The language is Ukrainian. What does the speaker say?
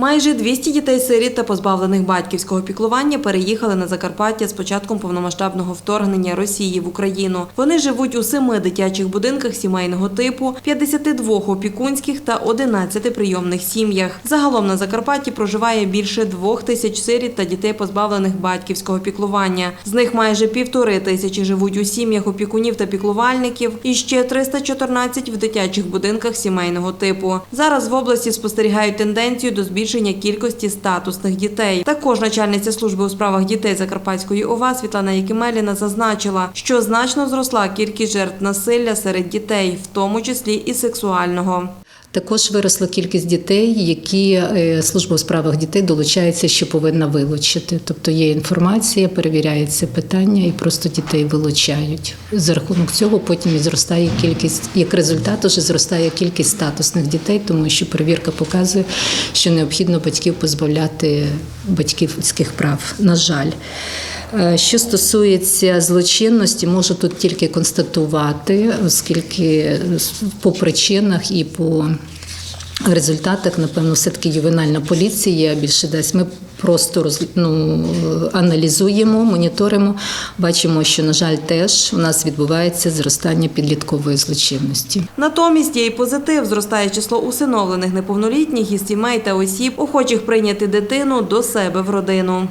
Майже 200 дітей-сиріт та позбавлених батьківського піклування переїхали на Закарпаття з початком повномасштабного вторгнення Росії в Україну. Вони живуть у семи дитячих будинках сімейного типу, 52 опікунських та 11 прийомних сім'ях. Загалом на Закарпатті проживає більше двох тисяч сиріт та дітей, позбавлених батьківського піклування. З них майже півтори тисячі живуть у сім'ях опікунів та піклувальників, і ще 314 в дитячих будинках сімейного типу. Зараз в області спостерігають тенденцію до збільшення кількості статусних дітей. Також начальниця служби у справах дітей Закарпатської ОВА Світлана Якимеліна зазначила, що значно зросла кількість жертв насилля серед дітей, в тому числі і сексуального. Також виросла кількість дітей, які е, служба у справах дітей долучається, що повинна вилучити. Тобто є інформація, перевіряється питання і просто дітей вилучають. За рахунок цього потім і зростає кількість, як результат, уже зростає кількість статусних дітей, тому що перевірка показує, що необхідно батьків позбавляти батьківських прав. На жаль. Е, Що стосується злочинності, можу тут тільки констатувати, оскільки по причинах і по результатах, напевно, все-таки ювенальна поліція більше дасть. Ми просто роз, ну, аналізуємо, моніторимо, бачимо, що, на жаль, теж у нас відбувається зростання підліткової злочинності. Натомість є й позитив. Зростає число усиновлених неповнолітніх із сімей та осіб, охочих прийняти дитину до себе в родину.